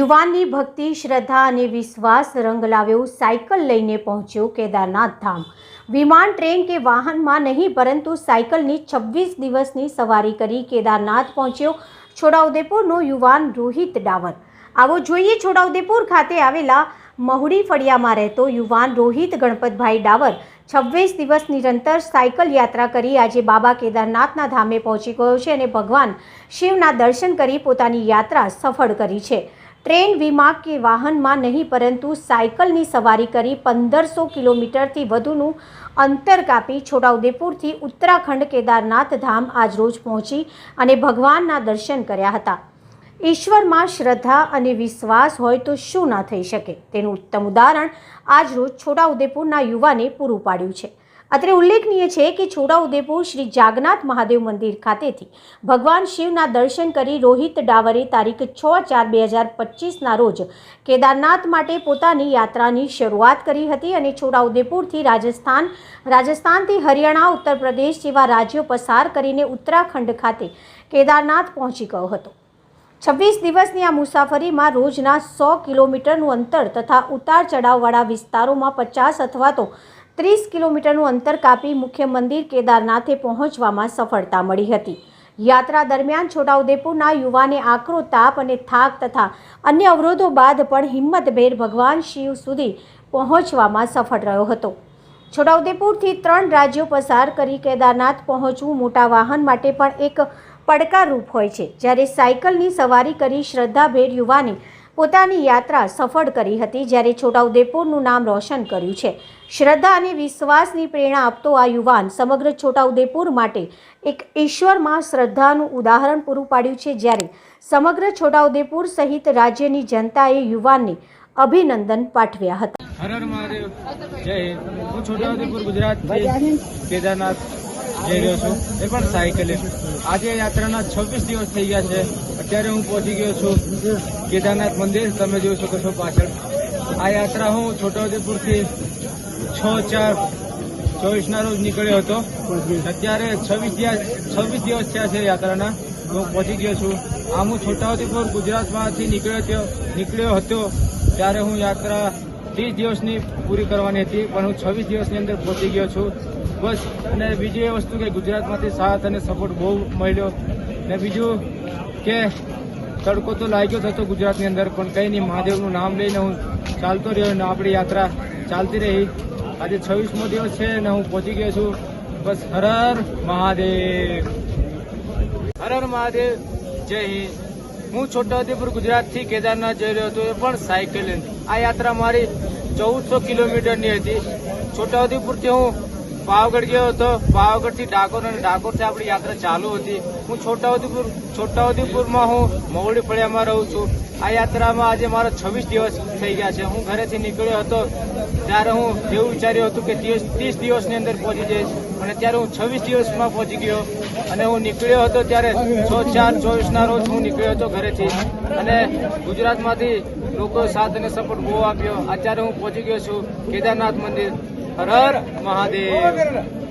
યુવાનની ભક્તિ, શ્રદ્ધા અને વિશ્વાસ રંગ લાવ્યો. સાયકલ લઈને પહોંચ્યો કેદારનાથ ધામ. વિમાન, ટ્રેન કે વાહનમાં નહીં, પરંતુ સાયકલની છવ્વીસ દિવસની સવારી કરી કેદારનાથ પહોંચ્યો છોટાઉદેપુરનો યુવાન રોહિત ડાવર. આવો જોઈએ છોટાઉદેપુર ખાતે આવેલા મહુડી ફળિયામાં રહેતો યુવાન રોહિત ગણપતભાઈ ડાવર. છવ્વીસ દિવસ નિરંતર સાયકલ યાત્રા કરી આજે બાબા કેદારનાથના ધામે પહોંચી ગયો છે અને ભગવાન શિવના દર્શન કરી પોતાની યાત્રા સફળ કરી છે. ટ્રેન વિમા કે વાહનમાં નહીં, પરંતુ સાયકલની સવારી કરી પંદરસો કિલોમીટરથી વધુનું અંતર કાપી છોટાઉદેપુરથી ઉત્તરાખંડ કેદારનાથ ધામ આજરોજ પહોંચી અને ભગવાનના દર્શન કર્યા હતા. ઈશ્વરમાં શ્રદ્ધા અને વિશ્વાસ હોય તો શું ના થઈ શકે? તેનું ઉત્તમ ઉદાહરણ આજરોજ છોટાઉદેપુરના યુવાને પૂરું પાડ્યું છે. અત્રે ઉલ્લેખનીય છે કે છોટાઉદેપુર શ્રી જાગનાથ મહાદેવ મંદિર ખાતેથી ભગવાન શિવના દર્શન કરી રોહિત ડાવરે તારીખ છ ચાર બે હજાર પચીસના રોજ કેદારનાથ માટે પોતાની યાત્રાની શરૂઆત કરી હતી અને છોટાઉદેપુરથી રાજસ્થાન, રાજસ્થાનથી હરિયાણા ઉત્તર પ્રદેશ જેવા રાજ્યો પસાર કરીને ઉત્તરાખંડ ખાતે કેદારનાથ પહોંચી ગયો હતો. છવ્વીસ દિવસની આ મુસાફરીમાં રોજના સો કિલોમીટરનું અંતર તથા ઉતાર ચઢાવવાળા વિસ્તારોમાં પચાસ અથવા તો ત્રીસ કિલોમીટરનું અંતર કાપી મુખ્ય મંદિર કેદારનાથે પહોંચવામાં સફળતા મળી હતી. યાત્રા દરમિયાન છોટાઉદેપુરના યુવાને આકરો તાપ અને થાક તથા અન્ય અવરોધો બાદ પણ હિંમતભેર ભગવાન શિવ સુધી પહોંચવામાં સફળ રહ્યો હતો. છોટાઉદેપુરથી ત્રણ રાજ્યો પસાર કરી કેદારનાથ પહોંચવું મોટા વાહન માટે પણ એક પડકારરૂપ હોય છે. જ્યારે સાયકલની સવારી કરી શ્રદ્ધાભેર યુવાને પોતાની યાત્રા સફળ કરી હતી જ્યારે છોટાઉદેપુરનું નામ રોશન કર્યું છે. શ્રદ્ધા અને વિશ્વાસની પ્રેરણા આપતો આ યુવાન સમગ્ર છોટાઉદેપુર માટે એક ઈશ્વરમાં શ્રદ્ધાનું ઉદાહરણ પૂરું પાડ્યું છે જ્યારે સમગ્ર છોટાઉદેપુર સહિત રાજ્યની જનતાએ યુવાનને અભિનંદન પાઠવ્યા હતા. હર હર મહાદેવ. જય હિન્દ. હું છોટાઉદેપુર ગુજરાતથી કેદારનાથ જઈ રહ્યો છું. એ પણ સાયકલે. આજે યાત્રાના છવ્વીસ દિવસ થઈ ગયા છે. અત્યારે હું પહોંચી ગયો છું કેદારનાથ મંદિર. તમે જોઈ શકો છો પાછળ. આ યાત્રા હું છોટાઉદેપુરથી છ ચાર ચોવીસના રોજ નીકળ્યો હતો. અત્યારે છવ્વીસ છવ્વીસ દિવસ થયા છે યાત્રાના. હું પહોંચી ગયો છું. આમ હું છોટાઉદેપુર ગુજરાતમાંથી નીકળ્યો નીકળ્યો હતો. ત્યારે હું યાત્રા ત્રીસ દિવસની પૂરી કરવાની હતી, પણ હું છવ્વીસ દિવસની અંદર પહોંચી ગયો છું. બસ, અને બીજી એ વસ્તુ કે ગુજરાતમાંથી સાથ અને સપોર્ટ બહુ મળ્યો. ને બીજું કે તડકો તો લાગ્યો થતો ગુજરાતની અંદર, પણ કંઈ નહીં, મહાદેવનું નામ લઈને હું ચાલતો રહ્યો અને આપણી યાત્રા ચાલતી રહી. આજે છવ્વીસમો દિવસ છે અને હું પહોંચી ગયો છું. બસ, હર હર મહાદેવ. હર હર મહાદેવ. જય હિન્દ. હું છોટાઉદેપુર ગુજરાતથી કેદારનાથ જઈ રહ્યો હતો, એ પણ સાયકલ આ યાત્રા મારી ચૌદસો કિલોમીટરની હતી. છોટાઉદેપુરથી હું પાવાગઢ ગયો હતો, પાવાગઢથી ડાકોર અને ડાકોરથી આપણી યાત્રા ચાલુ હતી. હું છોટાઉદેપુર, છોટાઉદેપુરમાં હું મહુડી ફળિયામાં રહું છું. આ યાત્રામાં આજે મારા છવ્વીસ દિવસ થઈ ગયા છે. હું ઘરેથી નીકળ્યો હતો ત્યારે હું એવું વિચાર્યું હતું કે ત્રીસ દિવસની અંદર પહોંચી જઈશ. અને ત્યારે હું છવ્વીસ દિવસમાં પહોંચી ગયો. અને હું નીકળ્યો હતો ત્યારે છ, ચાર, ચોવીસના રોજ હું નીકળ્યો હતો ઘરેથી. અને ગુજરાતમાંથી લોકો સાથ અને સપોર્ટ બહુ આપ્યો. અત્યારે હું પહોંચી ગયો છું કેદારનાથ મંદિર. હર હર મહાદેવ.